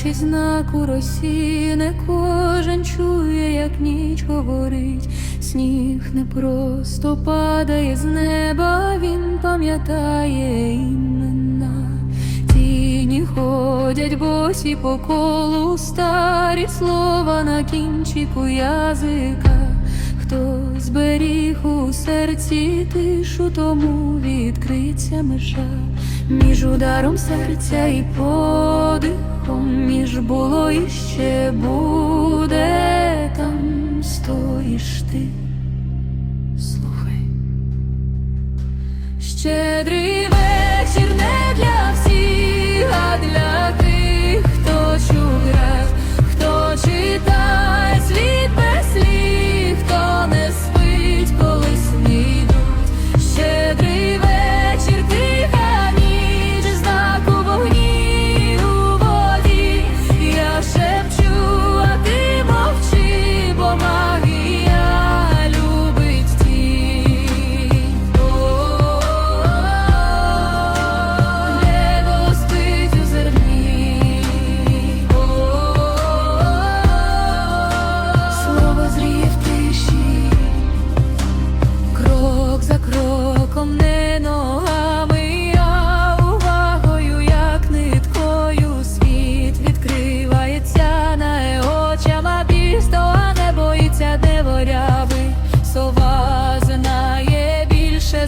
Шукаючи знак у росі, не кожен чує, як ніч говорить, сніг не просто падає з неба, він пам'ятає імена. Тіні ходять босі по колу, старі слова на кінчику язика. Хтось зберіг у серці тишу, тому відкриться межа між ударом серця і подихом, між було і ще буде, там стоїш ти. Слухай. Щедрий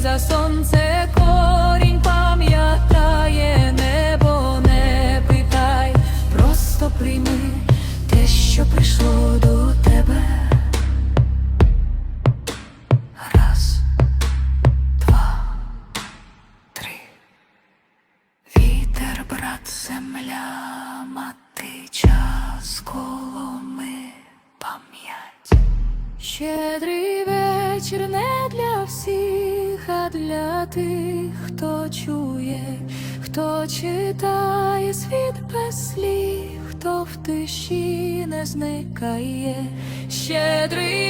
за сонце, корінь пам'ятає небо, не питай, просто прийми те, що прийшло до тебе. Раз, два, три. Вітер, брат, земля, мати, час, коло ми пам'ять. Щедрий вечір не для всіх, а для тих, хто чує, хто читає світ без слів, хто в тиші не зникає. Щедрий